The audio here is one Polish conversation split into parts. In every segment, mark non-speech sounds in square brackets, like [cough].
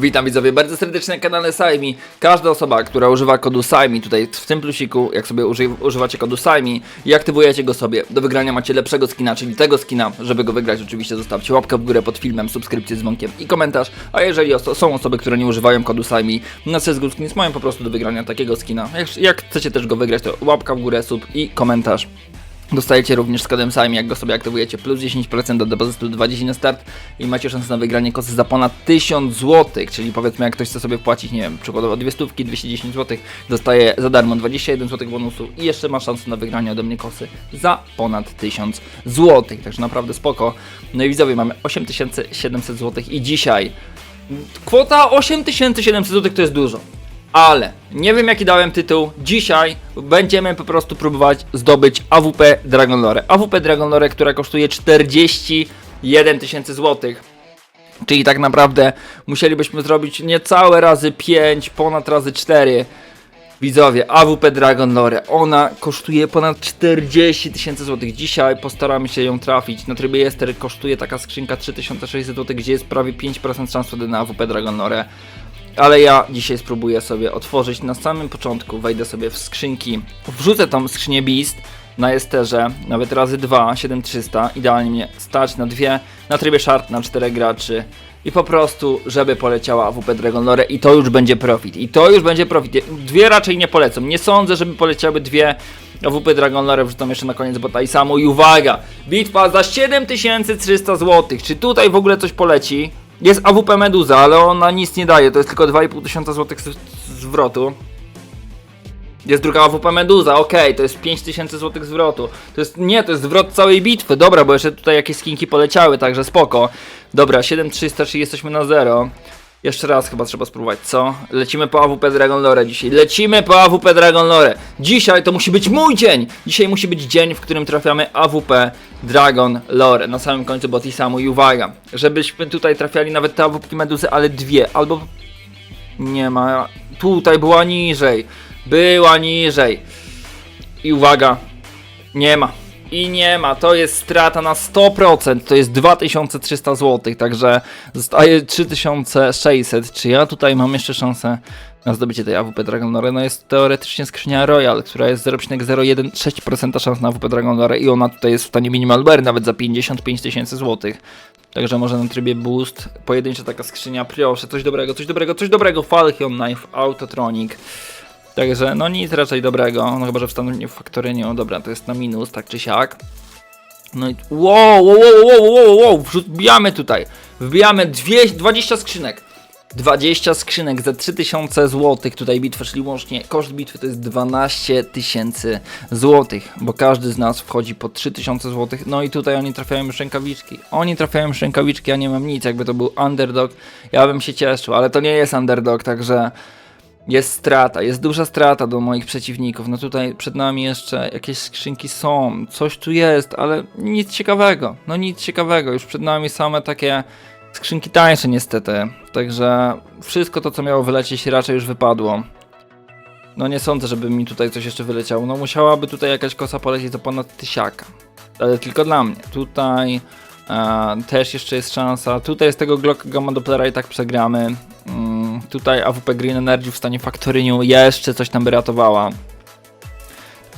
Witam widzowie bardzo serdecznie na kanale Saimi. Każda osoba, która używa kodu Saimi tutaj w tym plusiku, jak sobie uży, używacie kodu Saimi i aktywujecie go sobie, do wygrania macie lepszego skina, czyli tego skina. Żeby go wygrać oczywiście zostawcie łapkę w górę pod filmem, subskrypcję dzwonkiem i komentarz. A jeżeli oso są osoby, które nie używają kodu Saimi, na CSGO Skins mają po prostu do wygrania takiego skina. Jak, jak chcecie też go wygrać, to łapka w górę, sub i komentarz. Dostajecie również z kodem SAIM, jak go sobie aktywujecie, plus 10% do depozytu 20 na start i macie szansę na wygranie kosy za ponad 1000 zł, czyli powiedzmy jak ktoś chce sobie płacić, nie wiem, przykładowo 2 stówki, 210 zł, dostaje za darmo 21 zł bonusu i jeszcze ma szansę na wygranie ode mnie kosy za ponad 1000 zł, także naprawdę spoko. No i widzowie, mamy 8700 zł i dzisiaj kwota 8700 zł to jest dużo. Ale nie wiem jaki dałem tytuł. Dzisiaj będziemy po prostu próbować zdobyć AWP Dragon Lore. AWP Dragon Lore, która kosztuje 41 tysięcy złotych. Czyli tak naprawdę musielibyśmy zrobić niecałe razy 5, ponad razy 4. Widzowie, AWP Dragon Lore, ona kosztuje ponad 40 tysięcy złotych. Dzisiaj postaramy się ją trafić. Na trybie Ester kosztuje taka skrzynka 3600 złotych, gdzie jest prawie 5% szans wtedy na AWP Dragon Lore. Ale ja dzisiaj spróbuję sobie otworzyć. Na samym początku, wejdę sobie w skrzynki, wrzucę tą skrzynię Beast na Esterze, nawet razy 2, 7300, idealnie mnie stać na dwie, na trybie Shard na 4 graczy. I po prostu, żeby poleciała AWP Dragon Lore. I to już będzie profit, i to już będzie profit, dwie raczej nie polecą, nie sądzę, żeby poleciały dwie AWP Dragon Lore, wrzucam jeszcze na koniec bota i samo. I uwaga, bitwa za 7300 zł, czy tutaj w ogóle coś poleci? Jest AWP Meduza, ale ona nic nie daje, to jest tylko 2,5 tysiąca złotych zwrotu. Jest druga AWP Meduza, okej, to jest 5000 złotych zwrotu. To jest, nie, to jest zwrot całej bitwy, dobra, bo jeszcze tutaj jakieś skinki poleciały, także spoko. Dobra, 7300, czyli jesteśmy na zero. Jeszcze raz chyba trzeba spróbować, co? Lecimy po AWP Dragon Lore dzisiaj. Lecimy po AWP Dragon Lore. Dzisiaj to musi być mój dzień. Dzisiaj musi być dzień, w którym trafiamy AWP Dragon Lore. Na samym końcu boty samu i uwaga, żebyśmy tutaj trafiali nawet te AWP Meduzy, ale dwie, albo nie ma. Tutaj była niżej. Była niżej. I uwaga. Nie ma. I nie ma. To jest strata na 100%. To jest 2300 zł. Także zostaje 3600. Czy ja tutaj mam jeszcze szansę na zdobycie tej AWP Dragon Lore? No jest teoretycznie skrzynia Royal, która jest 0,016% szans na AWP Dragon Lore i ona tutaj jest w stanie minimal wear nawet za 55 tysięcy złotych. Także może na trybie boost, pojedyncza taka skrzynia, proszę, coś dobrego, coś dobrego, coś dobrego, Falchion Knife, Autotronic. Także no nic raczej dobrego, no chyba, że wstaną w faktoryniu, dobra, to jest na minus, tak czy siak. No i wow, wow, wow, wow, wow, wow, wbijamy tutaj, wbijamy dwie, 20 skrzynek. 20 skrzynek za 3000 zł, tutaj bitwa, czyli łącznie. Koszt bitwy to jest 12 tysięcy złotych, bo każdy z nas wchodzi po 3000 zł, no i tutaj oni trafiają już rękawiczki, oni trafiają już rękawiczki, ja nie mam nic, jakby to był underdog, ja bym się cieszył, ale to nie jest underdog, także jest strata, jest duża strata do moich przeciwników. No tutaj przed nami jeszcze jakieś skrzynki są, coś tu jest, ale nic ciekawego. No nic ciekawego, już przed nami same takie skrzynki tańsze niestety. Także wszystko to, co miało wylecieć, raczej już wypadło. No nie sądzę, żeby mi tutaj coś jeszcze wyleciało. No musiałaby tutaj jakaś kosa polecieć do ponad tysiaka. Ale tylko dla mnie. Tutaj e, też jeszcze jest szansa. Tutaj z tego Glock Gamma Dopplera i tak przegramy. Tutaj AWP Green Energy w stanie faktoryniu jeszcze coś tam by ratowała.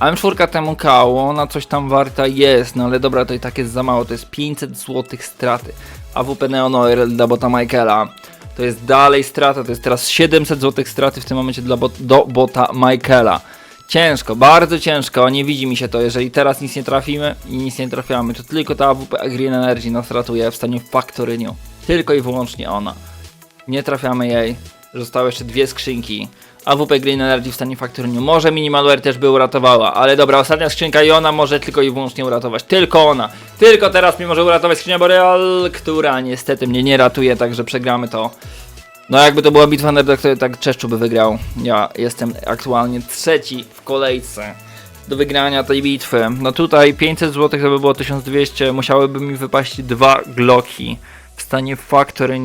M4 temu kału, ona coś tam warta jest, no ale dobra, to i tak jest za mało, to jest 500 zł straty. AWP Neon dla bota Michaela. To jest dalej strata, to jest teraz 700 zł straty w tym momencie dla bot, do bota Michaela. Ciężko, bardzo ciężko, nie widzi mi się to, jeżeli teraz nic nie trafimy i nic nie trafiamy, to tylko ta AWP Green Energy nas ratuje w stanie faktoryniu. Tylko i wyłącznie ona. Nie trafiamy jej. Zostały jeszcze dwie skrzynki. AWP Green Energy w stanie faktoryniu. Może Minimalware też by uratowała, ale dobra, ostatnia skrzynka i ona może tylko i wyłącznie uratować. Tylko ona. Tylko teraz mi może uratować skrzynia Boreal, która niestety mnie nie ratuje, także przegramy to. No jakby to była bitwa Underdog, to tak Czeszczu by wygrał. Ja jestem aktualnie trzeci w kolejce do wygrania tej bitwy. No tutaj 500 zł to by było 1200, musiałyby mi wypaść dwa Glocki w stanie Factory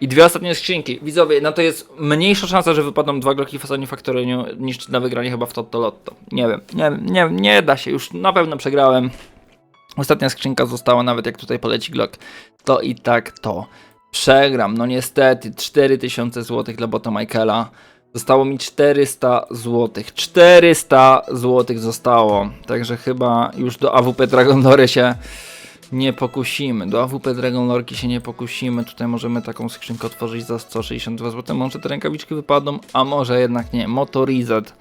I dwie ostatnie skrzynki. Widzowie, no to jest mniejsza szansa, że wypadną dwa Glocki w stanie Factory niż na wygranie chyba w Toto Lotto. Nie wiem, nie nie, nie da się, już na pewno przegrałem. Ostatnia skrzynka została, nawet jak tutaj poleci Glock, to i tak to Przegram, no niestety, 4000 zł dla bota Michaela. Zostało mi 400 zł. 400 zł zostało. Także chyba już do AWP Dragon Lore się nie pokusimy. Do AWP Dragon Lorki się nie pokusimy. Tutaj możemy taką skrzynkę otworzyć za 162 zł. Może te rękawiczki wypadną, a może jednak nie. Motorized.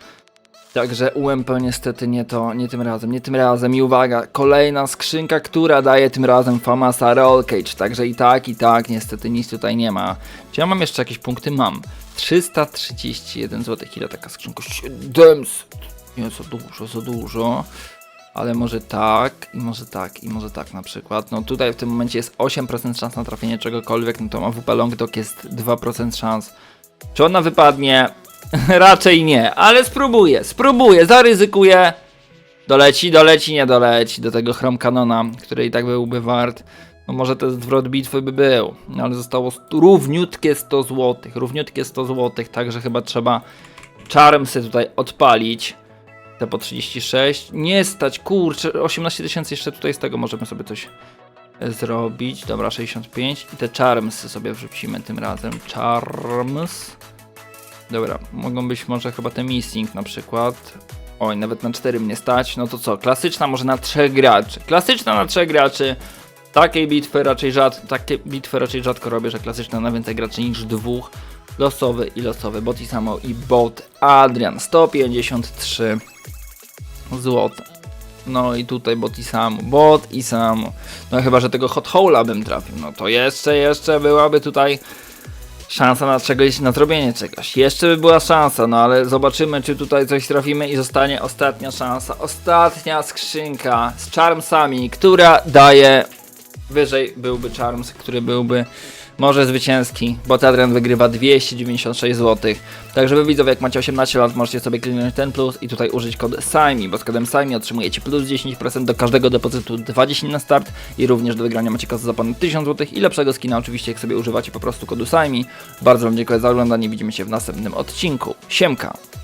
Także UMP niestety nie to, nie tym razem, nie tym razem. I uwaga, kolejna skrzynka, która daje tym razem Famasa Roll Cage. Także i tak, i tak, niestety nic tutaj nie ma. Czy ja mam jeszcze jakieś punkty? Mam. 331 zł. Ile taka skrzynka? 700. Nie, za dużo, za dużo. Ale może tak, i może tak, i może tak na przykład. No tutaj w tym momencie jest 8% szans na trafienie czegokolwiek, no to ma WP Long Dog jest 2% szans. Czy ona wypadnie? [laughs] Raczej nie, ale spróbuję, spróbuję, zaryzykuję. Doleci, doleci, nie doleci do tego Chrome Canona, który i tak byłby wart. No może ten zwrot bitwy by był, no ale zostało st- równiutkie 100 zł, równiutkie 100 zł, także chyba trzeba Charmsy tutaj odpalić. Te po 36. Nie stać, kurczę, 18 tysięcy jeszcze tutaj z tego możemy sobie coś e, zrobić. Dobra, 65 i te Charmsy sobie wrzucimy tym razem. Charms. Dobra, mogą być może chyba te missing na przykład. Oj, nawet na 4 mnie stać. No to co? Klasyczna może na 3 graczy. Klasyczna na 3 graczy. Takiej bitwy raczej rzad, takie bitwy raczej rzadko robię, że klasyczna na więcej graczy niż dwóch. Losowy i losowy. Bot i samo i bot Adrian. 153 zł. No i tutaj bot i samo. Bot i samo. No chyba, że tego hot hole'a bym trafił. No to jeszcze, jeszcze byłaby tutaj szansa na czegoś, na zrobienie czegoś. Jeszcze by była szansa, no ale zobaczymy, czy tutaj coś trafimy i zostanie ostatnia szansa. Ostatnia skrzynka z Charmsami, która daje wyżej byłby Charms, który byłby może zwycięski, bo Adrian wygrywa 296 zł. Także wy widzowie, jak macie 18 lat, możecie sobie kliknąć ten plus i tutaj użyć kod SAIMI, bo z kodem SAIMI otrzymujecie plus 10% do każdego depozytu 20 na start i również do wygrania macie kasę za ponad 1000 zł i lepszego skina oczywiście, jak sobie używacie po prostu kodu SAIMI. Bardzo wam dziękuję za oglądanie, widzimy się w następnym odcinku. Siemka!